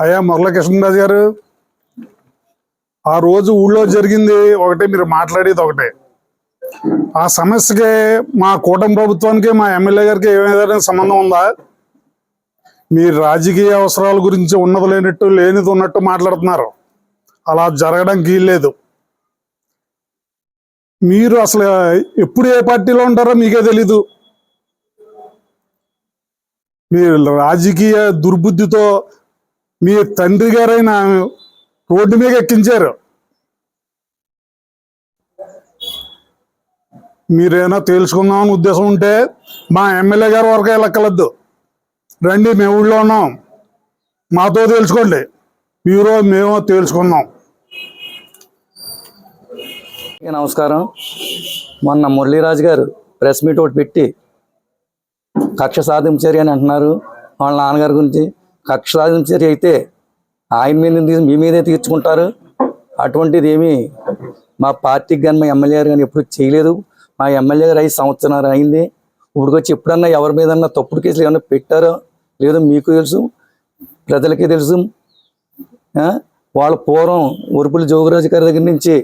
అయ్యా మురళకృష్ణరాజు గారు ఆ రోజు ఊళ్ళో జరిగింది ఒకటే మీరు మాట్లాడేది ఒకటే. ఆ సమస్యకి మా కూటమి ప్రభుత్వానికి మా ఎమ్మెల్యే గారికి ఏమైనా సంబంధం ఉందా? మీ రాజకీయ అవసరాల గురించి ఉన్నది లేనట్టు లేనిది ఉన్నట్టు మాట్లాడుతున్నారు. అలా జరగడానికి లేదు మీరు అసలు ఎప్పుడు ఏ పార్టీలో ఉంటారో మీకే తెలీదు. మీరు రాజకీయ దుర్బుద్ధితో మీ తండ్రి గారైన రోడ్డు మీద ఎక్కించారు. మీరేనా తేల్చుకుందామని ఉద్దేశం ఉంటే మా ఎమ్మెల్యే గారి వరకు వెళ్ళక్కలద్దు రండి మేము ఊళ్ళో ఉన్నాం. మాతో తేల్చుకోండి. మీరు మేము తేల్చుకుందాం నమస్కారం. మొన్న మురళీరాజు గారు ప్రెస్ మీట్ ఒకటి పెట్టి కక్ష సాధించారు అని అంటున్నారు. వాళ్ళ నాన్నగారి గురించి కక్ష చర్య అయితే ఆయన మీద మీ మీదే తీర్చుకుంటారు. అటువంటిది ఏమీ మా పార్టీకి కానీ మా ఎమ్మెల్యే గారు కానీ ఎప్పుడు చేయలేదు. మా ఎమ్మెల్యే గారు ఐదు సంవత్సరాలు అయింది. ఇప్పుడుకొచ్చి ఎప్పుడన్నా ఎవరి మీదన్నా తప్పుడు కేసులు ఏమన్నా పెట్టారో లేదో మీకు తెలుసు ప్రజలకి తెలుసు. వాళ్ళ పూర్వం ఉరుపులు జోగురాజు గారి దగ్గర నుంచి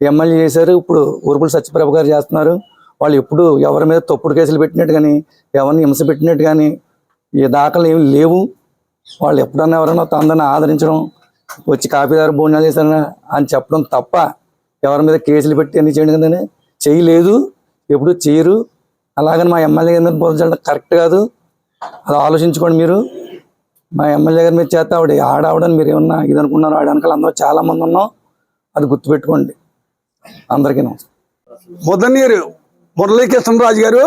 ఎమ్మెల్యే చేశారు. ఇప్పుడు ఉరుపులు సత్యప్రభ గారు చేస్తున్నారు. వాళ్ళు ఎప్పుడు ఎవరి మీద తప్పుడు కేసులు పెట్టినట్టు కానీ ఎవరిని హింస పెట్టినట్టు కానీ ఈ దాఖలు ఏమి లేవు. వాళ్ళు ఎప్పుడన్నా ఎవరైనా అందరిని ఆదరించడం వచ్చి కాపీదారు భోజనాలు చేశారని అని చెప్పడం తప్ప ఎవరి మీద కేసులు పెట్టి అన్ని చేయడం కదండి చేయలేదు ఎప్పుడు చేయరు. అలాగని మా ఎమ్మెల్యే గారి మీద బోధించడం కరెక్ట్ కాదు. అది ఆలోచించుకోండి మీరు. మా ఎమ్మెల్యే గారి మీద చేత ఆవిడ ఆడావిడని మీరు ఏమన్నా ఇది అనుకున్నారు ఆడ వెనకాల అందరూ చాలా మంది ఉన్నాం అది గుర్తుపెట్టుకోండి. అందరికీ నమస్కారం. ముద్దనీరు మురళీకృష్ణరాజు గారు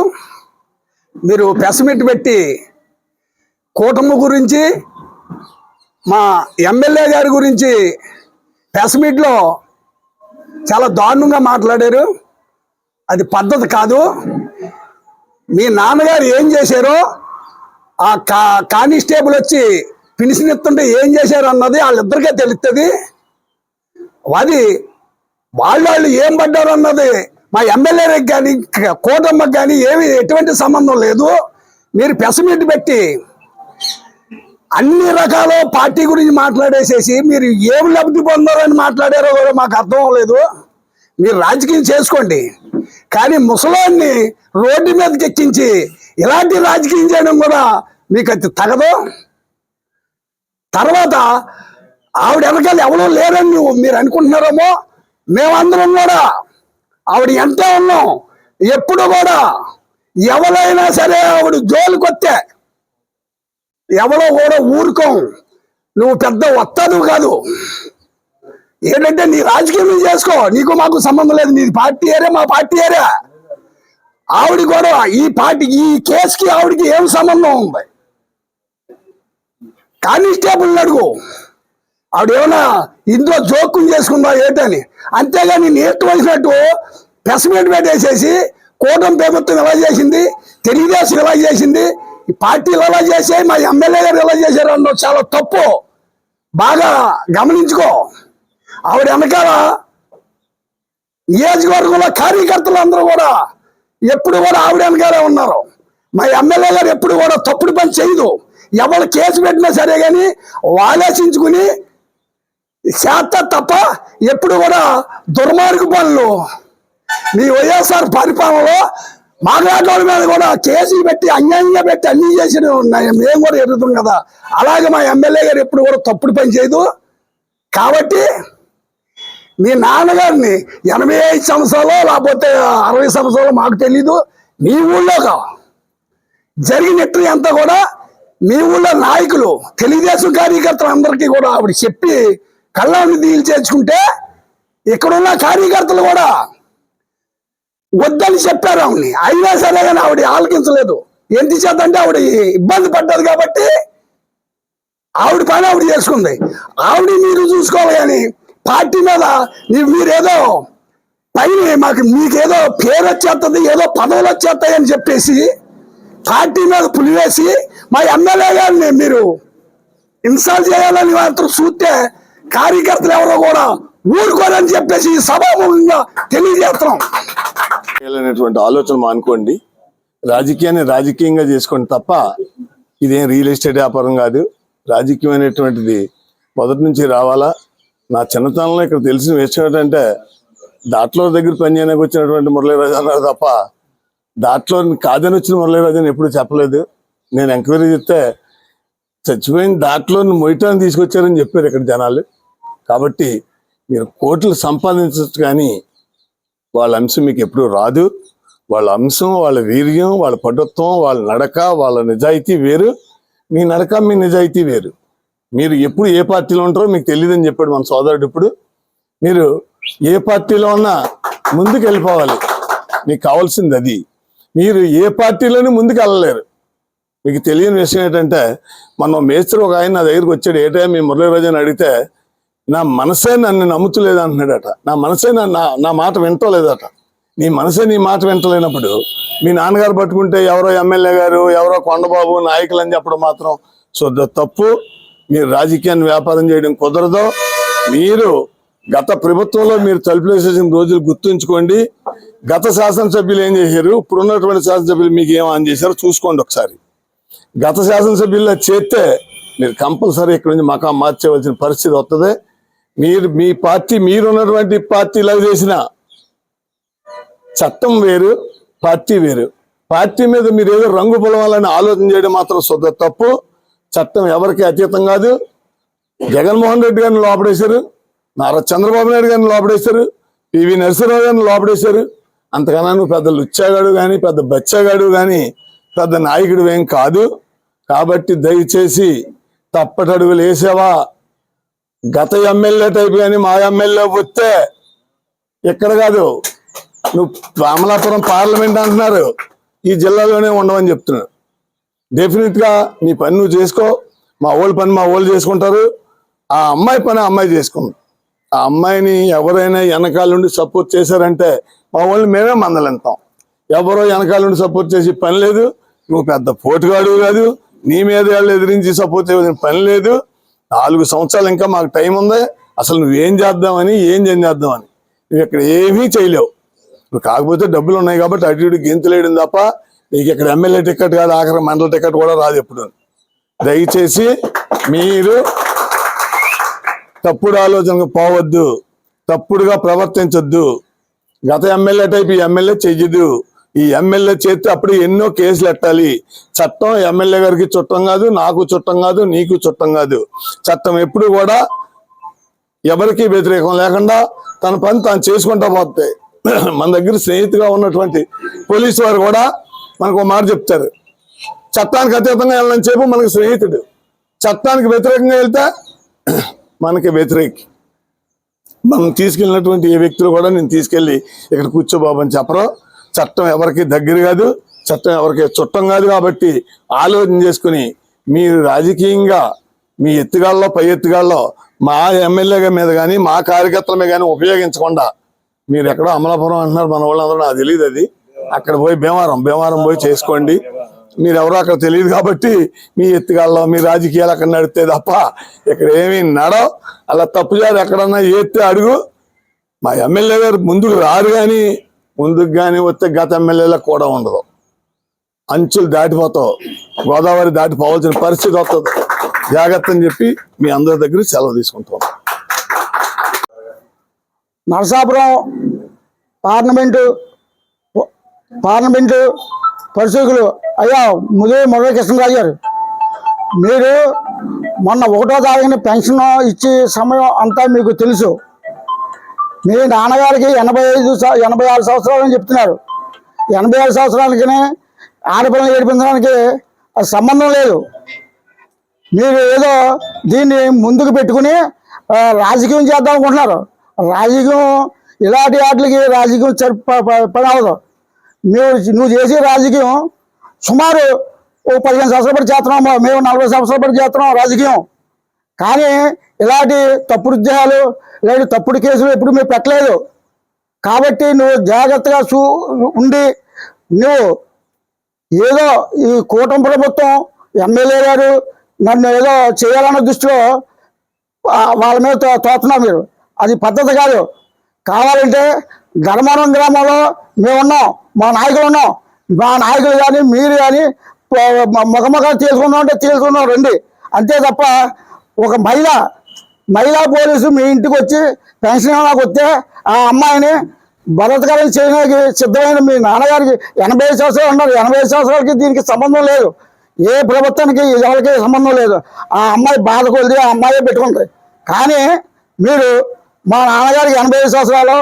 మీరు ప్రెస్ పెట్టి కూటమి గురించి మా ఎమ్మెల్యే గారి గురించి ప్రెస్ మీట్లో చాలా దారుణంగా మాట్లాడారు. అది పద్ధతి కాదు. మీ నాన్నగారు ఏం చేశారో ఆ కా కానిస్టేబుల్ వచ్చి పిలిచినెత్తుంటే ఏం చేశారు అన్నది వాళ్ళిద్దరికే తెలుస్తుంది అది వాళ్ళు వాళ్ళు ఏం పడ్డారు అన్నది మా ఎమ్మెల్యేలకు కానీ కూటమికి కానీ ఏమి ఎటువంటి సంబంధం లేదు. మీరు ప్రెస్ మీట్ పెట్టి అన్ని రకాల పార్టీ గురించి మాట్లాడేసేసి మీరు ఏం లబ్ధి పొందారని మాట్లాడారో కూడా మాకు అర్థం అవ్వలేదు. మీరు రాజకీయం చేసుకోండి. కానీ ముసలాన్ని రోడ్డు మీదకి ఎక్కించి ఇలాంటి రాజకీయం చేయడం కూడా మీకు అది తగదు. తర్వాత ఆవిడ వెనకాల ఎవరో లేరని నువ్వు మీరు అనుకుంటున్నారేమో మేమందరం కూడా ఆవిడ ఎంతో ఉన్నాం. ఎప్పుడు కూడా ఎవరైనా సరే ఆవిడ జోలికొత్తే ఎవరో కూడా ఊరుకోం. నువ్వు పెద్ద వస్తాదు కాదు. ఏంటంటే నీ రాజకీయం చేసుకో. నీకు మాకు సంబంధం లేదు. నీ పార్టీ ఏరే మా పార్టీ ఏరే ఆవిడ కూడా ఈ పార్టీ ఈ కేసుకి ఆవిడకి ఏం సంబంధం ఉంది? కానిస్టేబుల్ అడుగు. ఆవిడ ఏమైనా ఇందులో జోక్యం చేసుకుందా ఏంటని. అంతేగాని నీట్ వచ్చినట్టు ప్రెస్ మీట్ పెట్టేసేసి కూటమి ప్రభుత్వం ఎలా చేసింది తెలుగుదేశం ఎలా చేసింది ఈ పార్టీలు ఎలా చేసాయి మా ఎమ్మెల్యే గారు ఎలా చేశారు అన్నది చాలా తప్పు. బాగా గమనించుకో. ఆవిడ వెనకాల నియోజకవర్గంలో కార్యకర్తలు అందరూ కూడా ఎప్పుడు కూడా ఆవిడ వెనకాలే ఉన్నారు. మా ఎమ్మెల్యే గారు ఎప్పుడు కూడా తప్పుడు పని చేయదు. ఎవరు కేసు పెట్టినా సరే కానీ ఆలోచించుకుని చేత తప్ప ఎప్పుడు కూడా దుర్మార్గ పనులు. మీ వైఎస్ఆర్ పరిపాలనలో మాట్లాడేవాళ్ళ మీద కూడా కేసులు పెట్టి అన్యాయంగా పెట్టి అన్ని చేసిన ఉన్నాయి మేము కూడా ఎదుగుతాం కదా. అలాగే మా ఎమ్మెల్యే గారు ఎప్పుడు కూడా తప్పుడు పని చేయదు. కాబట్టి మీ నాన్నగారిని ఎనభై ఐదు సంవత్సరాలు లేకపోతే అరవై సంవత్సరాలు మాకు తెలీదు. మీ ఊళ్ళో జరిగినట్టు అంతా కూడా మీ ఊళ్ళో నాయకులు తెలుగుదేశం కార్యకర్తలు అందరికీ కూడా ఆవిడ చెప్పి కళ్ళని దీలు చేర్చుకుంటే ఇక్కడున్న కార్యకర్తలు కూడా వద్దని చెప్పారు ఆవిడని. అయినా సరే కానీ ఆవిడ ఆలకించలేదు. ఎంత చేద్దంటే ఆవిడ ఇబ్బంది పడ్డది కాబట్టి ఆవిడ పని ఆవిడ చేసుకుంది. ఆవిడ మీరు చూసుకోవాలి కానీ పార్టీ మీద మీరేదో పైన మాకు మీకేదో పేరు వచ్చేస్తుంది ఏదో పదవులు వచ్చేస్తాయి అని చెప్పేసి పార్టీ మీద పులివేసి మా ఎమ్మెల్యే గారిని మీరు ఇన్స్టాల్ చేయాలని మాత్రం చూస్తే కార్యకర్తలు ఎవరో కూడా ఊరుకోరని చెప్పేసి సభాముఖంగా తెలియజేస్తున్నాం. అనేటువంటి ఆలోచన మానుకోండి. రాజకీయాన్ని రాజకీయంగా చేసుకోండి తప్ప ఇదేం రియల్ ఎస్టేట్ వ్యాపారం కాదు. రాజకీయం అనేటువంటిది మొదటి నుంచి రావాలా? నా చిన్నతనంలో ఇక్కడ తెలిసిన విషయం ఏంటంటే దాట్లో దగ్గర పనిచేయడానికి వచ్చినటువంటి మురళీరాజు అన్నారు తప్ప దాట్లో కాదని వచ్చిన మురళీరాజు అని ఎప్పుడు చెప్పలేదు. నేను ఎంక్వైరీ చేస్తే చచ్చిపోయిన దాట్లో మొయ్యటాన్ని తీసుకొచ్చారని చెప్పారు ఇక్కడ జనాలు. కాబట్టి మీరు కోట్లు సంపాదించచ్చు కానీ వాళ్ళ అంశం మీకు ఎప్పుడు రాదు. వాళ్ళ అంశం వాళ్ళ వీర్యం వాళ్ళ పటుత్వం వాళ్ళ నడక వాళ్ళ నిజాయితీ వేరు. మీ నడక మీ నిజాయితీ వేరు. మీరు ఎప్పుడు ఏ పార్టీలో ఉంటారో మీకు తెలియదని చెప్పాడు మన సోదరుడు ఇప్పుడు. మీరు ఏ పార్టీలో ఉన్నా ముందుకు వెళ్ళిపోవాలి మీకు కావాల్సింది అది. మీరు ఏ పార్టీలోనే ముందుకు వెళ్ళలేరు మీకు తెలియని విషయం ఏంటంటే మన మేస్త్రి ఒక ఆయన నా దగ్గరికి వచ్చాడు. ఏ టైం మీ మురళీరాజు అని అడిగితే నా మనసే నన్ను నమ్ముతులేదు అంటున్నాడట. నా మనసే నా నా- మాట వింటలేదట. నీ మనసే నీ మాట వింటలేనప్పుడు మీ నాన్నగారు పట్టుకుంటే ఎవరో ఎమ్మెల్యే గారు ఎవరో కొండబాబు నాయకులు అని చెప్పడం మాత్రం సో తప్పు. మీరు రాజకీయాన్ని వ్యాపారం చేయడం కుదరదు. మీరు గత ప్రభుత్వంలో మీరు తలుపులేసేసిన రోజులు గుర్తుంచుకోండి. గత శాసనసభ్యులు ఏం చేశారు? ఇప్పుడు ఉన్నటువంటి శాసనసభ్యులు మీకు ఏం ఆన్ చేశారో చూసుకోండి ఒకసారి. గత శాసనసభ్యుల్లో చేస్తే మీరు కంపల్సరీ ఇక్కడ నుంచి మకా మార్చేవలసిన పరిస్థితి వస్తుంది మీరు మీ పార్టీ మీరున్నటువంటి పార్టీలకు చేసిన చట్టం వేరు పార్టీ వేరు. పార్టీ మీద మీరు ఏదో రంగు పొలవాలని ఆలోచన చేయడం మాత్రం శుద్ధ తప్పు. చట్టం ఎవరికి అతీతం కాదు. జగన్మోహన్ రెడ్డి గారిని లోపడేశారు. నారా చంద్రబాబు నాయుడు గారిని లోపడేశారు. పివి నరసింహరావు గారిని లోపడేశారు. అంతకన్నా నువ్వు పెద్ద లుచ్చాగాడు కానీ పెద్ద బచ్చాగాడు కానీ పెద్ద నాయకుడు ఏం కాదు. కాబట్టి దయచేసి తప్పటడుగులు వేసావా? గత ఎమ్మెల్యే టైప్ కానీ మా ఎమ్మెల్యే వస్తే ఇక్కడ కాదు. నువ్వు అమలాపురం పార్లమెంట్ అంటున్నారు. ఈ జిల్లాలోనే ఉండవని చెప్తున్నాడు డెఫినెట్గా నీ పని నువ్వు చేసుకో. మా ఓళ్ళ పని మా వాళ్ళు చేసుకుంటారు. ఆ అమ్మాయి పని అమ్మాయి చేసుకుంది. ఆ అమ్మాయిని ఎవరైనా వెనకాల నుండి సపోర్ట్ చేశారంటే మా వాళ్ళు మేమే మందలింతాం. ఎవరో వెనకాల నుండి సపోర్ట్ చేసి పని లేదు. నువ్వు పెద్ద పోటుగాడు కాదు. నీ మీద వాళ్ళు ఎదిరించి సపోర్ట్ చేయవలసిన పని లేదు. నాలుగు సంవత్సరాలు ఇంకా మాకు టైం ఉంది. అసలు నువ్వేం చేద్దామని ఏం చేద్దామని. నువ్వు ఇక్కడ ఏమీ చేయలేవు. నువ్వు కాకపోతే డబ్బులు ఉన్నాయి కాబట్టి అటు ఇటు గెంతులేయడం తప్ప నీకు ఇక్కడ ఎమ్మెల్యే టికెట్ కాదు ఆఖరి మండల టికెట్ కూడా రాదు ఎప్పుడు. దయచేసి మీరు తప్పుడు ఆలోచనకు పోవద్దు. తప్పుడుగా ప్రవర్తించొద్దు. గత ఎమ్మెల్యే టైప్ ఈ ఎమ్మెల్యే చెయ్యదు. ఈ ఎమ్మెల్యే చేతి అప్పుడు ఎన్నో కేసులు ఎట్టాలి? చట్టం ఎమ్మెల్యే గారికి చుట్టం కాదు నాకు చుట్టం కాదు నీకు చుట్టం కాదు. చట్టం ఎప్పుడు కూడా ఎవరికి వ్యతిరేకం లేకుండా తన పని తాను చేసుకుంటా పోతాయి మన దగ్గర స్నేహితుగా ఉన్నటువంటి పోలీసు వారు కూడా మనకు ఒక మాట చెప్తారు. చట్టానికి అతీతంగా వెళ్ళని చెప్పు మనకు స్నేహితుడు. చట్టానికి వ్యతిరేకంగా వెళ్తే మనకి వ్యతిరేకి. మనం తీసుకెళ్ళినటువంటి ఏ వ్యక్తులు కూడా నేను తీసుకెళ్ళి ఇక్కడ కూర్చోబాబు అని చెప్పరు. చట్టం ఎవరికి దగ్గర కాదు చట్టం ఎవరికి చుట్టం కాదు కాబట్టి ఆలోచన చేసుకుని మీరు రాజకీయంగా మీ ఎత్తుగాల్లో పై ఎత్తుగాల్లో మా ఎమ్మెల్యే మీద కానీ మా కార్యకర్తల మీద కానీ ఉపయోగించకుండా మీరు ఎక్కడో అమలాపురం అంటున్నారు మన వాళ్ళందరూ నాకు తెలియదు అది. అక్కడ పోయి భీమవరం భీమవరం పోయి చేసుకోండి. మీరు ఎవరో అక్కడ తెలియదు కాబట్టి మీ ఎత్తుగాల్లో మీ రాజకీయాలు అక్కడ నడితే తప్ప ఇక్కడ ఏమీ నడవు. అలా తప్పుజారు ఎక్కడన్నా ఎత్తే అడుగు. మా ఎమ్మెల్యే గారు ముందుకు రారు కానీ ముందుకు కానీ వస్తే గత ఎమ్మెల్యేలకు కూడా ఉండదు. అంచులు దాటిపోతావు. గోదావరి దాటిపోవాల్సిన పరిస్థితి వస్తుంది. జాగ్రత్త అని చెప్పి మీ అందరి దగ్గర సెలవు తీసుకుంటాం నరసాపురం పార్లమెంటు పార్లమెంటు పరిశోధకులు అయ్యా ముదే మురళీ కృష్ణరాజు గారు మీరు మొన్న ఒకటో తారీఖున పెన్షన్ ఇచ్చే సమయం అంతా మీకు తెలుసు. మీ నాన్నగారికి ఎనభై ఐదు ఎనభై ఆరు సంవత్సరాలు అని చెప్తున్నారు. ఎనభై ఆరు సంవత్సరాలకి ఆడపిల్లని ఏడిపించడానికి సంబంధం లేదు. మీరు ఏదో దీన్ని ముందుకు పెట్టుకుని రాజకీయం చేద్దాం అనుకుంటున్నారు. రాజకీయం ఇలాంటి వాటికి రాజకీయం సరి ప- ప- పని అవ్వదు. నువ్వు నువ్వు చేసే రాజకీయం సుమారు ఓ పదిహేను సంవత్సరాలు పడి చేస్తున్నాం. మేము నలభై సంవత్సరాల పడి చేస్తున్నాం రాజకీయం. కానీ ఇలాంటి తప్పుడు ఉద్యోగాలు లేని తప్పుడు కేసులు ఎప్పుడు మేము పెట్టలేదు. కాబట్టి నువ్వు జాగ్రత్తగా చూ ఉండి నువ్వు ఏదో ఈ కూటమి ప్రభుత్వం ఎమ్మెల్యే గారు నన్ను ఏదో చేయాలన్న దృష్టిలో వాళ్ళ మీద తో- తోస్తున్నాం మీరు. అది పద్ధతి కాదు. కావాలంటే ధర్మవరం గ్రామంలో మేము ఉన్నాం మా నాయకులు ఉన్నాం. మా నాయకులు కానీ మీరు కానీ ముఖముఖం తీసుకుందాం అంటే తీసుకుందాం రండి. అంతే తప్ప ఒక మహిళ మహిళా పోలీసు మీ ఇంటికి వచ్చి పెన్షన్ నాకు వస్తే ఆ అమ్మాయిని బలత్కారం చేయడానికి సిద్ధమైన మీ నాన్నగారికి ఎనభై సంవత్సరాలు ఉన్నారు. ఎనభై సంవత్సరాలకి దీనికి సంబంధం లేదు. ఏ ప్రభుత్వానికి ఎవరికి సంబంధం లేదు. ఆ అమ్మాయి బాధ కొలిది ఆ అమ్మాయి పెట్టుకుంది. కానీ మీరు మా నాన్నగారికి ఎనభై సంవత్సరాలు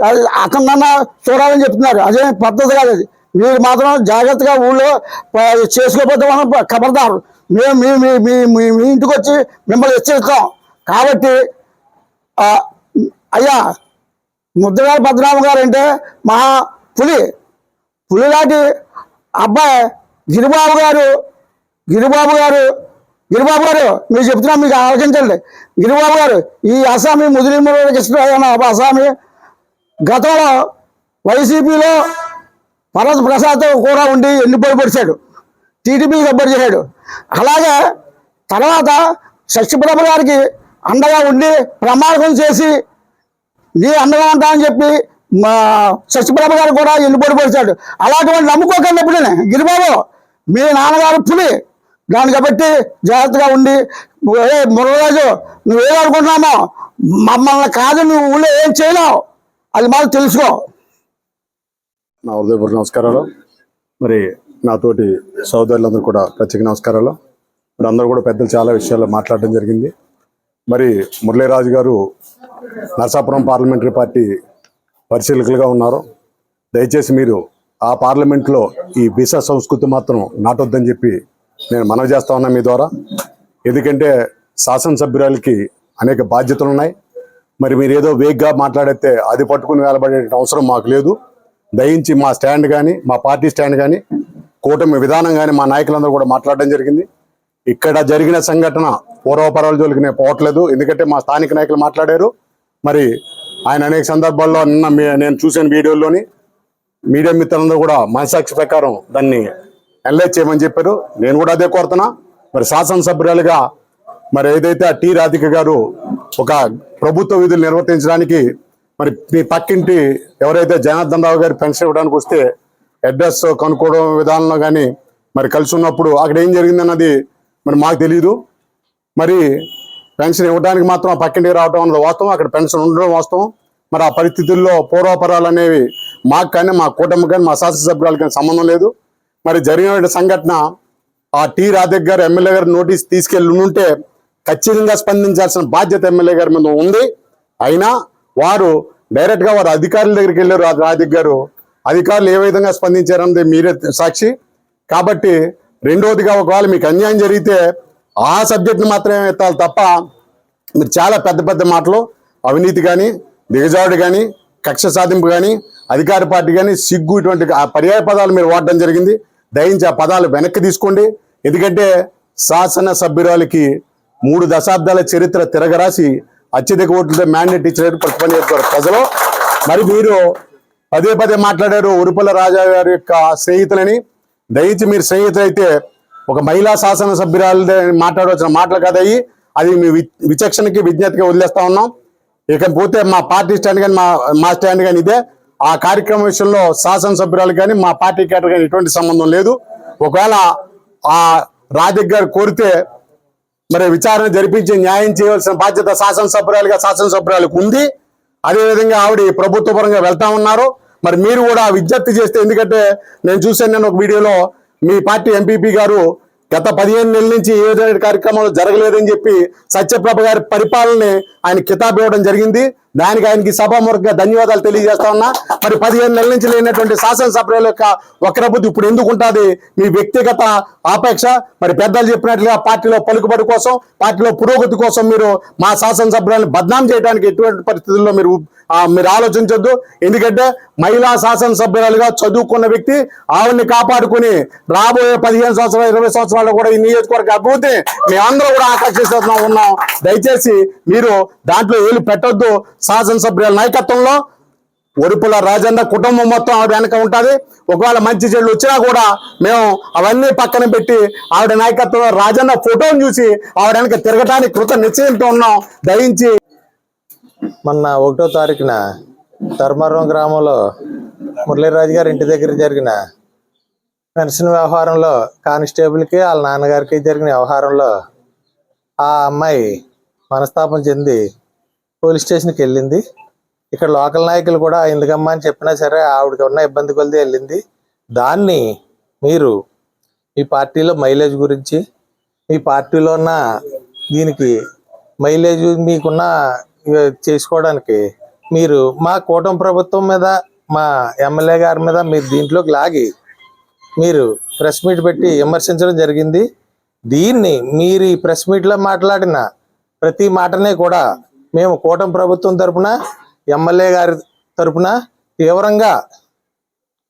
అది అతనన్నా చూడాలని చెప్తున్నారు. అదే పద్ధతి కాదు అది. మీరు మాత్రం జాగ్రత్తగా ఊళ్ళో చేసుకోకపోతే మనం ఖబర్దారు మేము మీ మీ మీ మీ ఇంటికి వచ్చి మిమ్మల్ని హెచ్చరిస్తాం. కాబట్టి అయ్యా ముద్రగారి పద్మనాభ గారు అంటే మా పులి. పులి లాంటి అబ్బాయి గిరిబాబు గారు గిరిబాబు గారు గిరిబాబు గారు మీరు చెప్తున్నా మీకు ఆలోచించండి గిరిబాబు గారు ఈ అస్సామీ ముదిరి కృష్ణ అస్సామీ గతంలో వైసీపీలో పరత్ ప్రసాద్ కూడా ఉండి ఎన్నిపోయి పొడిచాడు. టీడీపీకి సపోర్ట్ చేశాడు. అలాగే తర్వాత శశిప్రభ గారికి అండగా ఉండి ప్రమాదం చేసి నీ అండగా ఉంటానని చెప్పి మా శశిప్రభ గారు కూడా ఎన్నిపోయి పొడిచాడు. అలాంటివాడిని నమ్ముకోకండి ఎప్పుడైనా. గిరిబాబు మీ నాన్నగారు పులి. దాన్ని కాబట్టి జాగ్రత్తగా ఉండి ఏ మురళరాజు నువ్వేమనుకుంటున్నామో మమ్మల్ని కాదు నువ్వు ఊళ్ళో ఏం చేయలేవు. అది మాకు తెలుసుకో. నా హృదయపూర్వక నమస్కారాలు. మరి నాతోటి సోదరులందరూ కూడా ప్రత్యేక నమస్కారాలు. మరి అందరూ కూడా పెద్దలు చాలా విషయాలు మాట్లాడడం జరిగింది. మరి మురళీరాజు గారు నరసాపురం పార్లమెంటరీ పార్టీ పరిశీలకులుగా ఉన్నారు. దయచేసి మీరు ఆ పార్లమెంట్లో ఈ బీసా సంస్కృతి మాత్రం నాటొద్దని చెప్పి నేను మనవి చేస్తా ఉన్నా మీ ద్వారా. ఎందుకంటే శాసనసభ్యురాలకి అనేక బాధ్యతలు ఉన్నాయి. మరి మీరు ఏదో వేగ్గా మాట్లాడితే అది పట్టుకుని వేలబడే అవసరం మాకు లేదు. దయించి మా స్టాండ్ కానీ మా పార్టీ స్టాండ్ కానీ కూటమి విధానం కానీ మా నాయకులందరూ కూడా మాట్లాడడం జరిగింది. ఇక్కడ జరిగిన సంఘటన పూర్వపరాల జోలికి నేను పోవట్లేదు. ఎందుకంటే మా స్థానిక నాయకులు మాట్లాడారు. మరి ఆయన అనేక సందర్భాల్లో నిన్న మీ- నేను చూసిన వీడియోల్లోని మీడియా మిత్రులందరూ కూడా మనసాక్షి ప్రకారం దాన్ని ఎన్లైజ్ చేయమని చెప్పారు. నేను కూడా అదే కోరుతున్నా. మరి శాసనసభ్యురాలుగా మరి ఏదైతే ఆ టీ రాధిక గారు ఒక ప్రభుత్వ విధులు నిర్వర్తించడానికి మరి మీ పక్కింటి ఎవరైతే జనార్దన్ రావు గారి పెన్షన్ ఇవ్వడానికి వస్తే అడ్రస్ కనుక్కోవడం విధానంలో కానీ మరి కలిసి ఉన్నప్పుడు అక్కడ ఏం జరిగింది అన్నది మరి మాకు తెలియదు మరి పెన్షన్ ఇవ్వడానికి మాత్రం ఆ పక్కింటికి రావడం అన్నది వాస్తవం. అక్కడ పెన్షన్ ఉండడం వాస్తవం. మరి ఆ పరిస్థితుల్లో పూర్వాపరాలు అనేవి మాకు కానీ మా కూటమి కానీ మా శాసనసభ్యురాలు కానీ సంబంధం లేదు. మరి జరిగిన సంఘటన ఆ టీ రాధక్ గారు ఎమ్మెల్యే గారు నోటీస్ తీసుకెళ్ళి ఉంటే ఖచ్చితంగా స్పందించాల్సిన బాధ్యత ఎమ్మెల్యే గారి మీద ఉంది. అయినా వారు డైరెక్ట్గా వారు అధికారుల దగ్గరికి వెళ్ళారు రాధక్ గారు. అధికారులు ఏ విధంగా స్పందించారన్నది మీరే సాక్షి. కాబట్టి రెండోదిగా ఒకవేళ మీకు అన్యాయం జరిగితే ఆ సబ్జెక్ట్ని మాత్రమే ఎత్తాలి తప్ప మీరు చాలా పెద్ద పెద్ద మాటలు అవినీతి కానీ దిగజాడు కానీ కక్ష సాధింపు కానీ అధికార పార్టీ కానీ సిగ్గు ఇటువంటి ఆ పర్యాయ పదాలు మీరు వాడడం జరిగింది. దయించి ఆ పదాలు వెనక్కి తీసుకోండి. ఎందుకంటే శాసన సభ్యురాలకి మూడు దశాబ్దాల చరిత్ర తిరగరాసి అత్యధిక ఓట్లతో మ్యాండేట్ ఇచ్చినట్టు ప్రతిపని చేస్తారు ప్రజలు. మరి మీరు పదే పదే మాట్లాడారు ఉరుపల రాజా గారి యొక్క స్నేహితులని. దయచి మీరు స్నేహితులైతే ఒక మహిళా శాసన సభ్యురాలు మాట్లాడవలసిన మాటలు కదయ్యి అది మీ వి- విచక్షణకి విజ్ఞతకి వదిలేస్తా ఉన్నాం. ఇకపోతే మా పార్టీ స్టాండ్ కానీ మా మా స్టాండ్ కానీ ఇదే. ఆ కార్యక్రమం విషయంలో శాసనసభ్యురాలు కానీ మా పార్టీ కేటర్ కానీ ఎటువంటి సంబంధం లేదు. ఒకవేళ ఆ రాజక్ గారు కోరితే మరి విచారణ జరిపించి న్యాయం చేయవలసిన బాధ్యత శాసనసభ్యురాలుగా శాసనసభ్యురాలకు ఉంది. అదేవిధంగా ఆవిడ ప్రభుత్వ పరంగా వెళ్తా ఉన్నారు. మరి మీరు కూడా విజ్ఞప్తి చేస్తే ఎందుకంటే నేను చూశాను నేను ఒక వీడియోలో మీ పార్టీ ఎంపీపీ గారు గత పదిహేను నెలల నుంచి ఏ విధమైన కార్యక్రమాలు జరగలేదని చెప్పి సత్యప్రభ గారి పరిపాలనని ఆయన కితాబ్ ఇవ్వడం జరిగింది. దానికి ఆయనకి సభాముఖంగా ధన్యవాదాలు తెలియజేస్తా ఉన్నా. మరి పదిహేను నెలల నుంచి లేనటువంటి శాసనసభ్యుల యొక్క వక్రబుద్ధి ఇప్పుడు ఎందుకు ఉంటుంది? మీ వ్యక్తిగత ఆపేక్ష. మరి పెద్దలు చెప్పినట్లుగా పార్టీలో పలుకుబడి కోసం పార్టీలో పురోగతి కోసం మీరు మా శాసనసభ్యులను బద్నాం చేయడానికి ఎటువంటి పరిస్థితుల్లో మీరు మీరు ఆలోచించొద్దు. ఎందుకంటే మహిళా శాసనసభ్యురాలుగా చదువుకున్న వ్యక్తి ఆవిడ్ని కాపాడుకుని రాబోయే పదిహేను సంవత్సరాలు ఇరవై సంవత్సరాలు కూడా ఈ నియోజకవర్గ అభివృద్ధి మేమందరూ కూడా ఆకర్షిస్తున్నా ఉన్నాం. దయచేసి మీరు దాంట్లో ఏలు పెట్టొద్దు. శాసనసభ్యుల నాయకత్వంలో ఒరుపుల రాజన్న కుటుంబం మొత్తం ఆవిడ వెనక ఉంటుంది. ఒకవేళ మంచి చెడు వచ్చినా కూడా మేము అవన్నీ పక్కన పెట్టి ఆవిడ నాయకత్వంలో రాజన్న ఫోటోను చూసి ఆవిడ వెనక తిరగటానికి కృత నిశ్చయంతో ఉన్నాం. దయించి మొన్న ఒకటో తారీఖున ధర్మవరం గ్రామంలో మురళీరాజు గారి ఇంటి దగ్గర జరిగిన పెన్షన్ వ్యవహారంలో కానిస్టేబుల్కి వాళ్ళ నాన్నగారికి జరిగిన వ్యవహారంలో ఆ అమ్మాయి మనస్తాపం చెంది పోలీస్ స్టేషన్కి వెళ్ళింది. ఇక్కడ లోకల్ నాయకులు కూడా ఎందుకమ్మా అని చెప్పినా సరే ఆవిడకి ఉన్న ఇబ్బంది కొలిది వెళ్ళింది. దాన్ని మీరు మీ పార్టీలో మైలేజ్ గురించి మీ పార్టీలో ఉన్న దీనికి మైలేజ్ మీకున్న చేసుకోవడానికి మీరు మా కూటమి ప్రభుత్వం మీద మా ఎమ్మెల్యే గారి మీద మీరు దీంట్లోకి లాగి మీరు ప్రెస్ మీట్ పెట్టి విమర్శించడం జరిగింది. దీన్ని మీరు ఈ ప్రెస్ మీట్లో మాట్లాడిన ప్రతి మాటనే కూడా మేము కూటమి ప్రభుత్వం తరపున ఎమ్మెల్యే గారి తరపున తీవ్రంగా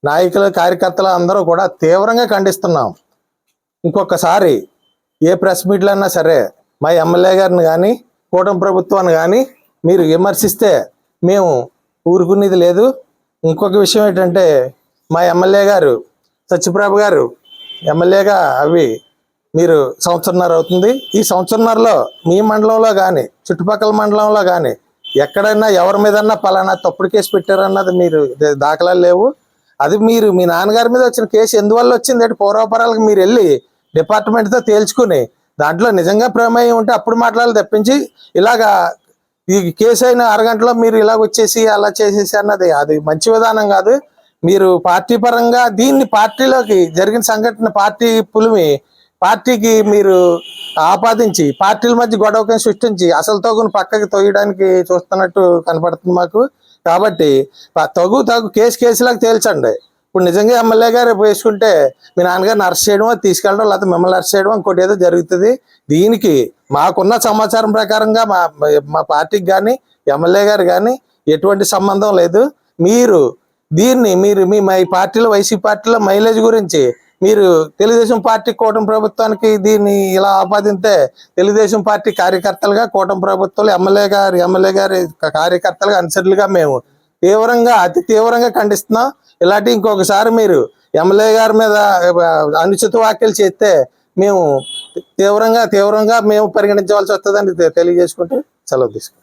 నాయకులు కార్యకర్తలు అందరూ కూడా తీవ్రంగా ఖండిస్తున్నాం. ఇంకొకసారి ఏ ప్రెస్ మీట్లో అయినా సరే మా ఎమ్మెల్యే గారిని కానీ కూటమి ప్రభుత్వాన్ని కానీ మీరు విమర్శిస్తే మేము ఊరుకునేది లేదు. ఇంకొక విషయం ఏంటంటే మా ఎమ్మెల్యే గారు సత్యప్రభ గారు ఎమ్మెల్యేగా అవి మీరు సంవత్సరంన్నర అవుతుంది. ఈ సంవత్సరంన్నరలో మీ మండలంలో కానీ చుట్టుపక్కల మండలంలో కానీ ఎక్కడైనా ఎవరి మీదన్నా పలానా తప్పుడు కేసు పెట్టారన్నది మీరు దాఖలాలు లేవు. అది మీరు మీ నాన్నగారి మీద వచ్చిన కేసు ఎందువల్ల వచ్చింది? అంటే పూర్వపరాలకు మీరు వెళ్ళి డిపార్ట్మెంట్తో తేల్చుకుని దాంట్లో నిజంగా ప్రమేయం ఉంటే అప్పుడు మాట్లాడాలి తప్పించి ఇలాగా ఈ కేసు అయిన అరగంటలో మీరు ఇలాగ వచ్చేసి అలా చేసేసి అన్నది అది మంచి విధానం కాదు. మీరు పార్టీ పరంగా దీన్ని పార్టీలోకి జరిగిన సంఘటన పార్టీ పులిమి పార్టీకి మీరు ఆపాదించి పార్టీల మధ్య గొడవకం సృష్టించి అసలు తగును పక్కకి తొయ్యడానికి చూస్తున్నట్టు కనపడుతుంది మాకు. కాబట్టి తగు తగు కేసు కేసులకు తేల్చండి. ఇప్పుడు నిజంగా ఎమ్మెల్యే గారు వేసుకుంటే మీ నాన్నగారిని అరెస్ట్ చేయడం తీసుకెళ్ళడం లేకపోతే మిమ్మల్ని అరెస్ట్ చేయడం ఇంకోటి ఏదో జరుగుతుంది. దీనికి మాకున్న సమాచారం ప్రకారంగా మా మా పార్టీకి కానీ ఎమ్మెల్యే గారు కానీ ఎటువంటి సంబంధం లేదు. మీరు దీన్ని మీరు మీ మా పార్టీలో వైసీపీ పార్టీలో మైలేజ్ గురించి మీరు తెలుగుదేశం పార్టీ కూటమి ప్రభుత్వానికి దీన్ని ఇలా ఆపాదిస్తే తెలుగుదేశం పార్టీ కార్యకర్తలుగా కూటమి ప్రభుత్వాలు ఎమ్మెల్యే గారు ఎమ్మెల్యే గారి కార్యకర్తలుగా అనుసరులుగా మేము తీవ్రంగా అతి తీవ్రంగా ఖండిస్తున్నాం. ఇలాంటి ఇంకొకసారి మీరు ఎమ్మెల్యే గారి మీద అనుచిత వ్యాఖ్యలు చేస్తే మేము తీవ్రంగా తీవ్రంగా మేము పరిగణించవలసి వస్తుందని తెలియజేసుకుంటే సెలవు తీసుకుంటాం